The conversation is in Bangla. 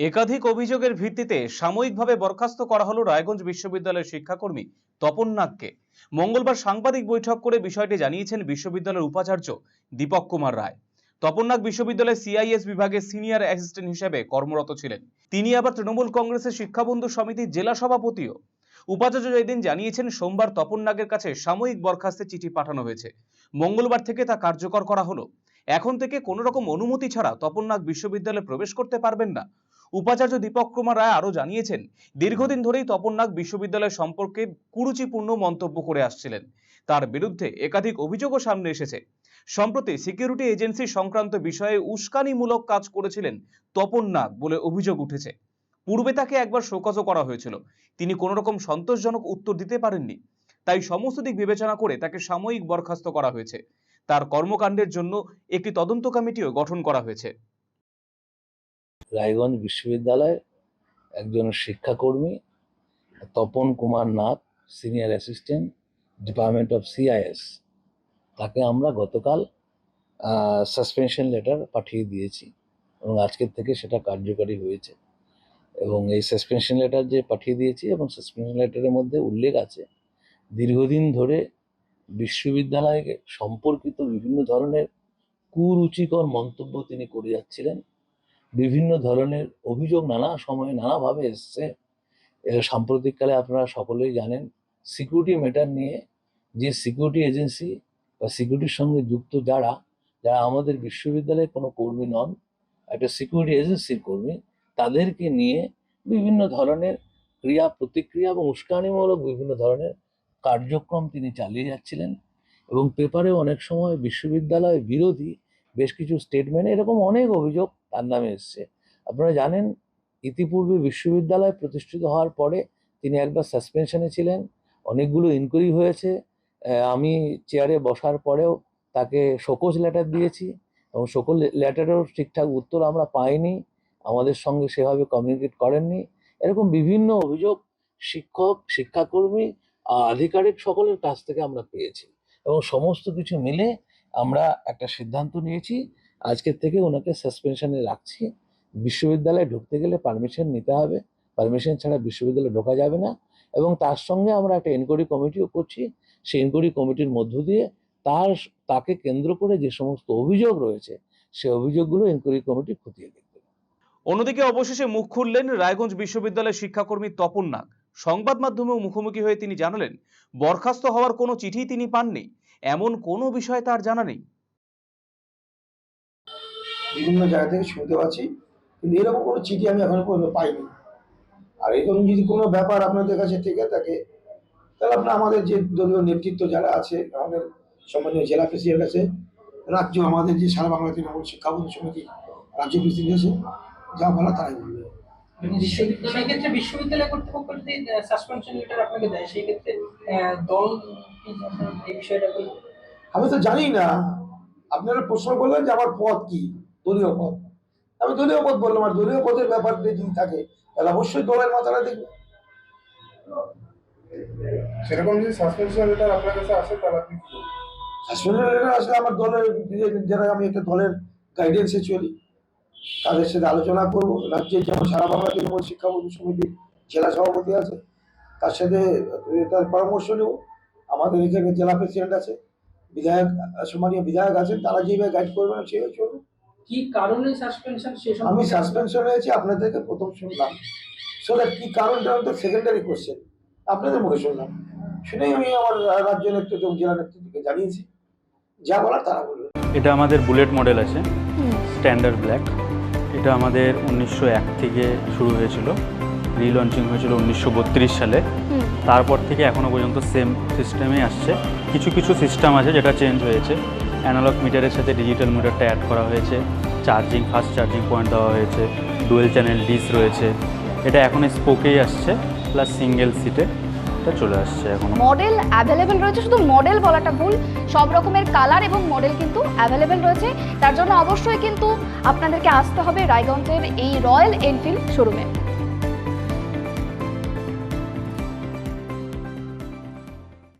একাধিক অভিযোগের ভিত্তিতে সাময়িকভাবে বরখাস্ত করা হলো রায়গঞ্জ বিশ্ববিদ্যালয়ের শিক্ষাকর্মী তপন নাগকে। মঙ্গলবার সাংবাদিক বৈঠক করে বিষয়টি জানিয়েছেন বিশ্ববিদ্যালয়ের উপাচার্য দীপক কুমার রায়। তপন নাগ বিশ্ববিদ্যালয়ের সিআইএস বিভাগের সিনিয়র অ্যাসিস্ট্যান্ট হিসেবে কর্মরত ছিলেন। তিনি আবার তৃণমূল কংগ্রেসের শিক্ষাবন্ধু সমিতির জেলা সভাপতিও। উপাচার্য এদিন জানিয়েছেন, সোমবার তপন নাগের কাছে সাময়িক বরখাস্তের চিঠি পাঠানো হয়েছে। মঙ্গলবার থেকে তা কার্যকর করা হলো। এখন থেকে কোনো রকম অনুমতি ছাড়া তপন নাগ বিশ্ববিদ্যালয়ে প্রবেশ করতে পারবেন না। উপাচার্য দীপক কুমার রায় আরও জানিয়েছেন, দীর্ঘদিন ধরেই তপন নাগ বিশ্ববিদ্যালয় সম্পর্কে কুরুচিপূর্ণ মন্তব্য করে আসছিলেন। তার বিরুদ্ধে একাধিক অভিযোগও সামনে এসেছে। সম্প্রতি সিকিউরিটি এজেন্সি সংক্রান্ত বিষয়ে উস্কানিমূলক কাজ করেছিলেন তপন নাগ বলে অভিযোগ উঠেছে। পূর্বে তাকে একবার শোকজও করা হয়েছিল। তিনি কোনো রকম সন্তোষজনক উত্তর দিতে পারেননি। তাই সমস্ত দিক বিবেচনা করে তাকে সাময়িক বরখাস্ত করা হয়েছে। তার কর্মকাণ্ডের জন্য একটি তদন্ত কমিটিও গঠন করা হয়েছে। রায়গঞ্জ বিশ্ববিদ্যালয়ের একজন শিক্ষাকর্মী, Tapan Kumar Nath senior assistant department of CIS তাকে আমরা গতকাল সাসপেনশন লেটার পাঠিয়ে দিয়েছি এবং আজকের থেকে সেটা কার্যকারী হয়েছে। এবং এই সাসপেনশন লেটার যে পাঠিয়ে দিয়েছি এবং সাসপেনশন লেটারের মধ্যে উল্লেখ আছে, দীর্ঘদিন ধরে বিশ্ববিদ্যালয় সম্পর্কিত বিভিন্ন ধরনের কুরুচিকর মন্তব্য তিনি করে যাচ্ছিলেন। বিভিন্ন ধরনের অভিযোগ নানা সময়ে নানাভাবে এসছে। সাম্প্রতিককালে আপনারা সকলেই জানেন সিকিউরিটি ম্যাটার নিয়ে যে সিকিউরিটি এজেন্সি বা সিকিউরিটির সঙ্গে যুক্ত যারা যারা আমাদের বিশ্ববিদ্যালয়ের কোনো কর্মী নন, একটা সিকিউরিটি এজেন্সির কর্মী, তাদেরকে নিয়ে বিভিন্ন ধরনের ক্রিয়া প্রতিক্রিয়া এবং উস্কানিমূলক বিভিন্ন ধরনের কার্যক্রম তিনি চালিয়ে যাচ্ছিলেন এবং পেপারে অনেক সময় বিশ্ববিদ্যালয় বিরোধী বেশ কিছু স্টেটমেন্ট এরকম অনেক অভিযোগ তার নামে এসছে। আপনারা জানেন, ইতিপূর্বে বিশ্ববিদ্যালয় প্রতিষ্ঠিত হওয়ার পরে তিনি একবার সাসপেনশনে ছিলেন। অনেকগুলো ইনকোয়ারি হয়েছে। আমি চেয়ারে বসার পরেও তাকে শোকজ লেটার দিয়েছি এবং শোকজ লেটারেও ঠিকঠাক উত্তর আমরা পাইনি। আমাদের সঙ্গে সেভাবে কমিউনিকেট করেননি। এরকম বিভিন্ন অভিযোগ শিক্ষক, শিক্ষাকর্মী আধিকারিক সকলের কাছ থেকে আমরা পেয়েছি। এবং সমস্ত কিছু মিলে আমরা একটা সিদ্ধান্ত নিয়েছি আজকের থেকে ওনাকে সাসপেনশনে রাখছি। বিশ্ববিদ্যালয়ে ঢুকতে গেলে পারমিশন নিতে হবে। পারমিশন ছাড়া বিশ্ববিদ্যালয়ে ঢোকা যাবে না। এবং তার সঙ্গে আমরা একটা এনকোয়ারি কমিটিও করছি। সেই এনকোয়ারি কমিটির মধ্য দিয়ে তার তাকে কেন্দ্র করে যে সমস্ত অভিযোগ রয়েছে, সে অভিযোগগুলো এনকোয়ারি কমিটি খতিয়ে দেখবে। অন্যদিকে অবশেষে মুখ খুললেন রায়গঞ্জ বিশ্ববিদ্যালয়ের শিক্ষাকর্মী তপন নাগ। সংবাদ মাধ্যমেও মুখোমুখি হয়ে তিনি জানালেন, বরখাস্ত হওয়ার কোনো চিঠি তিনি পাননি। এমন কোনো বিষয় তার জানা নেই। বিভিন্ন জায়গা থেকে শুনতে পাচ্ছি কিন্তু এরকম কোনো চিঠি আমি এখনও পর্যন্ত পাইনি। আর এরকম যদি কোনো ব্যাপার আপনাদের কাছে থেকে থাকে তাহলে আপনার আমাদের যে দলীয় নেতৃত্ব যারা আছে আমাদের সম্মানীয় জেলা প্রেসিডেন্ট আছে রাজ্য আমাদের যে সারা বাংলা তৃণমূল শিক্ষাবন্ধু সমিতি রাজ্য প্রেসিডেন্ট আছে যা বলা তারাই বলবে। ক্ষেত্রে বিশ্ববিদ্যালয় কর্তৃপক্ষ যদি সাসপেনশন লেটার আপনাকে দেয়। সেই ক্ষেত্রে দল এই বিষয়টা আমি তো জানি না। আপনারা প্রশ্ন করলেন যে আমার পথ কি। দলীয় পদ। আমি দলীয় পদ বললাম আর দলীয় পদের ব্যাপার যদি থাকে তাহলে অবশ্যই দলের মাথাটা দেখবে। সেরকম যদি সাসপেনশন লেটার আপনার কাছে আসে তাহলে আপনি সাসপেনশন লেটার আসলে আমার দলের যারা আমি একটা দলের গাইডেন্সে চলি তাদের সাথে আলোচনা করব। রাজ্যের যেমন সারা বাংলা তৃণমূল শিক্ষা বন্ধু সমিতির জেলা সভাপতি আছে তার সাথে তার পরামর্শ নেব। আমাদের এখানে জেলা প্রেসিডেন্ট আছে বিধায়ক সম্মানীয় বিধায়ক আছেন তারা যেভাবে গাইড করবেন সেভাবে চলবো। কি কারণে সাসপেনশন সে আমি সাসপেনশন হয়েছি আপনাদেরকে প্রথম শুনলাম। সো দ্যাট কি কারণটা তো সেকেন্ডারি কোশ্চেন আপনাদের মুখে শুনলাম। শুনেই আমি আমার রাজ্য নেতৃত্ব এবং জেলা নেতৃত্বকে জানিয়েছি। যা বলার তারা বলবে। এটা আমাদের বুলেট মডেল আছে স্ট্যান্ডার্ড ব্ল্যাক এটা আমাদের উনিশশো এক থেকে শুরু হয়েছিল। রিলঞ্চিং হয়েছিল উনিশশো বত্রিশ সালে। তারপর থেকে এখনও পর্যন্ত সেম সিস্টেমে আসছে। কিছু কিছু সিস্টেম আছে যেটা চেঞ্জ হয়েছে। অ্যানালগ মিটারের সাথে ডিজিটাল মিটারটা অ্যাড করা হয়েছে। চার্জিং ফাস্ট চার্জিং পয়েন্ট দেওয়া হয়েছে। ডুয়েল চ্যানেল ডিস রয়েছে। এটা এখন স্পোকেই আসছে প্লাস সিঙ্গেল সিটে এটা চলে আসছে এখন। মডেল অ্যাভেলেবেল রয়েছে, শুধু মডেল বলাটা ভুল। সব রকমের কালার এবং মডেল কিন্তু অ্যাভেলেবেল রয়েছে। তার জন্য অবশ্যই কিন্তু আপনাদেরকে আসতে হবে রায়গঞ্জের এই রয়্যাল এনফিল্ড শোরুমে